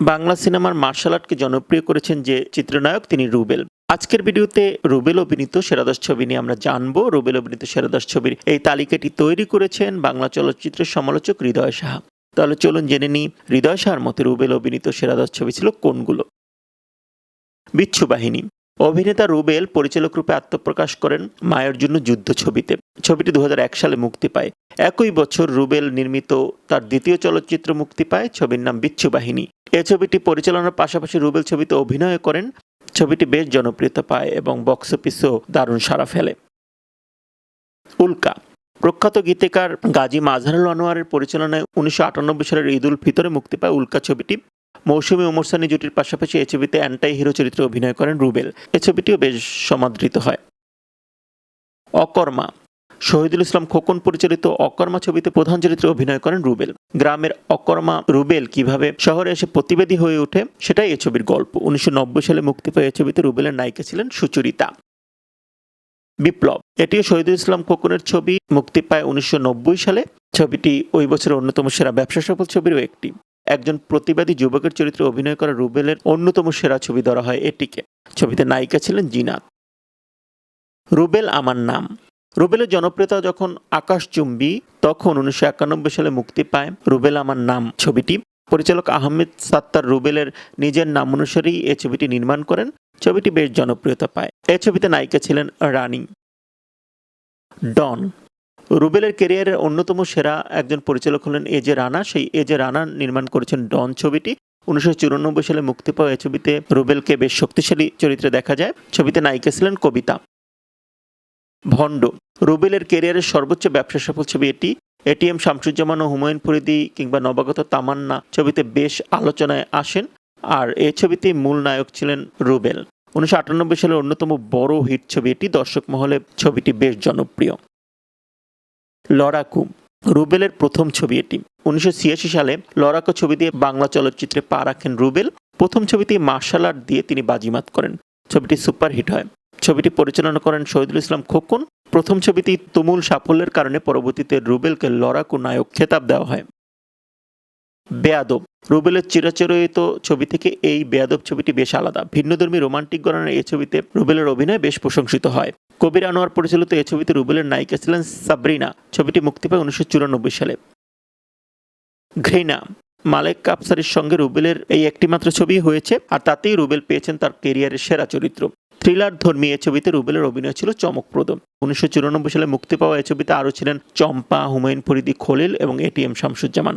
বাংলা সিনেমার মার্শাল আর্টকে জনপ্রিয় করেছেন যে চিত্রনায়ক তিনি রুবেল। আজকের ভিডিওতে রুবেল অভিনীত সেরাদশ ছবি নিয়ে আমরা জানব। রুবেল অভিনীত সেরাদশ ছবির এই তালিকাটি তৈরি করেছেন বাংলা চলচ্চিত্রের সমালোচক হৃদয় সাহা। তাহলে চলুন জেনে নিই, হৃদয় সাহার মতে রুবেল অভিনীত সেরাদশ ছবি ছিল কোনগুলো? বিচ্ছু বাহিনী। অভিনেতা রুবেল পরিচালক রূপে আত্মপ্রকাশ করেন মায়ের জন্য যুদ্ধ ছবিতে। ছবিটি দু হাজার এক সালে মুক্তি পায়। একই বছর রুবেল নির্মিত তার দ্বিতীয় চলচ্চিত্র মুক্তি পায়, ছবির নাম বিচ্ছু বাহিনী। এ ছবিটি পরিচালনার পাশাপাশি রুবেল ছবিতে অভিনয় করেন। ছবিটি বেশ জনপ্রিয়তা পায় এবং বক্স অফিসেও দারুণ সাড়া ফেলে। উল্কা। প্রখ্যাত গীতিকার গাজী মাজহারুল আনোয়ারের পরিচালনায় উনিশশো আটানব্বই সালের ঈদ উল ফিতরে মুক্তি পায় উল্কা ছবিটি। মৌসুমি ওমর সানি জুটির পাশাপাশি এই ছবিতে অ্যান্টাই হিরো চরিত্রে অভিনয় করেন রুবেল। এ ছবিটিও বেশ সমাদৃত হয়। অকর্মা। শহীদুল ইসলাম খোকন পরিচালিত অকর্মা ছবিতে প্রধান চরিত্রে অভিনয় করেন রুবেল। গ্রামের অকর্মা রুবেল কীভাবে শহরে এসে প্রতিবেদী হয়ে ওঠে, সেটাই এ ছবির গল্প। উনিশশো নব্বই সালে মুক্তি পায় এই ছবিতে রুবেলের নায়িকা ছিলেন সুচরিতা। বিপ্লব, এটিও শহীদুল ইসলাম খোকনের ছবি। মুক্তি পায় উনিশশো নব্বই সালে। ছবিটি ওই বছরের অন্যতম সেরা ব্যবসা সফল ছবিরও একটি। একজন প্রতিবাদী যুবকের চরিত্রে অভিনয় করা রুবেলের অন্যতম সেরা ছবি ধরা হয় এটিকে। ছবিতে নায়িকা ছিলেন জিনাত। রুবেল আমার নাম। রুবেলের জনপ্রিয়তা যখন আকাশচুম্বী, তখন উনিশশো একানব্বই সালে মুক্তি পায় রুবেল আমার নাম ছবিটি। পরিচালক আহমেদ সাত্তার রুবেলের নিজের নাম অনুসারেই এ ছবিটি নির্মাণ করেন। ছবিটি বেশ জনপ্রিয়তা পায়। এ ছবিতে নায়িকা ছিলেন রানী। ডন। রুবেলের কেরিয়ারের অন্যতম সেরা একজন পরিচালক হলেন এ জে রানা। সেই এ জে রানা নির্মাণ করেছেন ডন ছবিটি। উনিশশো চুরানব্বই সালে মুক্তি পাওয়া এই ছবিতে রুবেলকে বেশ শক্তিশালী চরিত্রে দেখা যায়। ছবিতে নায়িকা ছিলেন কবিতা। ভণ্ড। রুবেলের ক্যারিয়ারের সর্বোচ্চ ব্যবসা সফল ছবি এটি। এটিএম শামসুজ্জামান ও হুমায়ুন ফরিদি কিংবা নবাগত তামান্না ছবিতে বেশ আলোচনায় আসেন। আর এই ছবিতে মূল নায়ক ছিলেন রুবেল। উনিশশো আটানব্বই সালের অন্যতম বড় হিট ছবি এটি। দর্শক মহলে ছবিটি বেশ জনপ্রিয়। লড়াকু রুবেলের প্রথম ছবি এটি। উনিশশো ছিয়াশি সালে লড়াকু ছবি দিয়ে বাংলা চলচ্চিত্রে পা রাখেন রুবেল। প্রথম ছবিতে মার্শাল আর্ট দিয়ে তিনি বাজিমাত করেন। ছবিটি সুপারহিট হয়। ছবিটি পরিচালনা করেন শহীদুল ইসলাম খোকন। প্রথম ছবিটি তুমুল সাফল্যের কারণে পরবর্তীতে রুবেলকে লড়াকু নায়ক খেতাব দেওয়া হয়। বেয়াদব। রুবেলের চিরাচরিত ছবি থেকে এই বেয়াদব ছবিটি বেশ আলাদা। ভিন্নধর্মী রোমান্টিক গণনার এই ছবিতে রুবেলের অভিনয় বেশ প্রশংসিত হয়। কবির আনোয়ার পরিচালিত এই ছবিতে রুবেলের নায়িকা ছিলেন সাবরিনা। ছবিটি মুক্তি পায় উনিশশো চুরানব্বই সালে। ঘৃণা। মালেক কাপসারের সঙ্গে রুবেলের এই একটিমাত্র ছবি হয়েছে, আর তাতেই রুবেল পেয়েছেন তার কেরিয়ারের সেরা চরিত্র। থ্রিলার ধর্মী এই ছবিতে রুবেলের অভিনয় ছিল চমকপ্রদ। উনিশশো চুরানব্বই সালে মুক্তি পাওয়া এই ছবিতে আরও ছিলেন চম্পা, হুমায়ুন ফরিদি, খলিল এবং এটিএম শামসুজ্জামান।